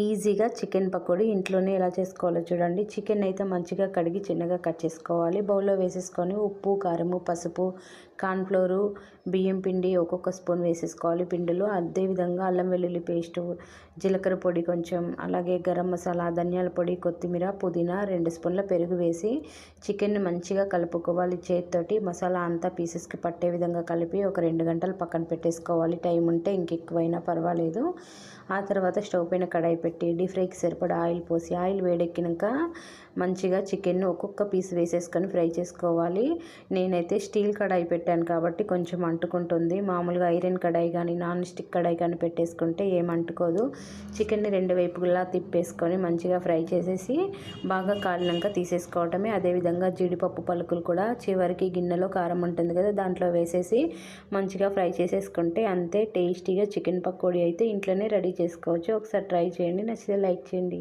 ఈజీగా చికెన్ పకోడీ ఇంట్లోనే ఎలా చేసుకోవాలో చూడండి. చికెన్ అయితే మంచిగా కడిగి చిన్నగా కట్ చేసుకోవాలి. బౌల్లో వేసేసుకొని ఉప్పు కారము పసుపు కార్న్ఫ్లోరు బియ్యం పిండి ఒక్కొక్క స్పూన్ వేసేసుకోవాలి. పిండిలో అదేవిధంగా అల్లం వెల్లుల్లి పేస్టు జీలకర్ర పొడి కొంచెం అలాగే గరం మసాలా ధనియాల పొడి కొత్తిమీర పుదీనా రెండు స్పూన్ల పెరుగు వేసి చికెన్ని మంచిగా కలుపుకోవాలి. చేతితోటి మసాలా అంతా పీసెస్కి పట్టే విధంగా కలిపి ఒక రెండు గంటలు పక్కన పెట్టేసుకోవాలి. టైం ఉంటే ఇంకెక్కువైనా పర్వాలేదు. ఆ తర్వాత స్టవ్ పైన కడాయి పెట్టి డీప్ ఫ్రైకి సరిపడా ఆయిల్ పోసి ఆయిల్ వేడెక్కినాక మంచిగా చికెన్ ఒక్కొక్క పీస్ వేసేసుకొని ఫ్రై చేసుకోవాలి. నేనైతే స్టీల్ కడాయి పెట్టాను కాబట్టి కొంచెం అంటుకుంటుంది. మామూలుగా ఐరన్ కడాయి కానీ నాన్ స్టిక్ కడాయి కానీ పెట్టేసుకుంటే ఏం అంటుకోదు. చికెన్ని రెండు వైపులా తిప్పేసుకొని మంచిగా ఫ్రై చేసేసి బాగా కాలినాక తీసేసుకోవటమే. అదేవిధంగా జీడిపప్పు పలుకులు కూడా చివరికి గిన్నెలో కారం ఉంటుంది కదా దాంట్లో వేసేసి మంచిగా ఫ్రై చేసేసుకుంటే అంతే టేస్టీగా చికెన్ పకోడీ అయితే ఇంట్లోనే రెడీ చేసుకోవచ్చు. ఒకసారి ట్రై చేయండి. చేయండి నచ్చితే లైక్ చేయండి.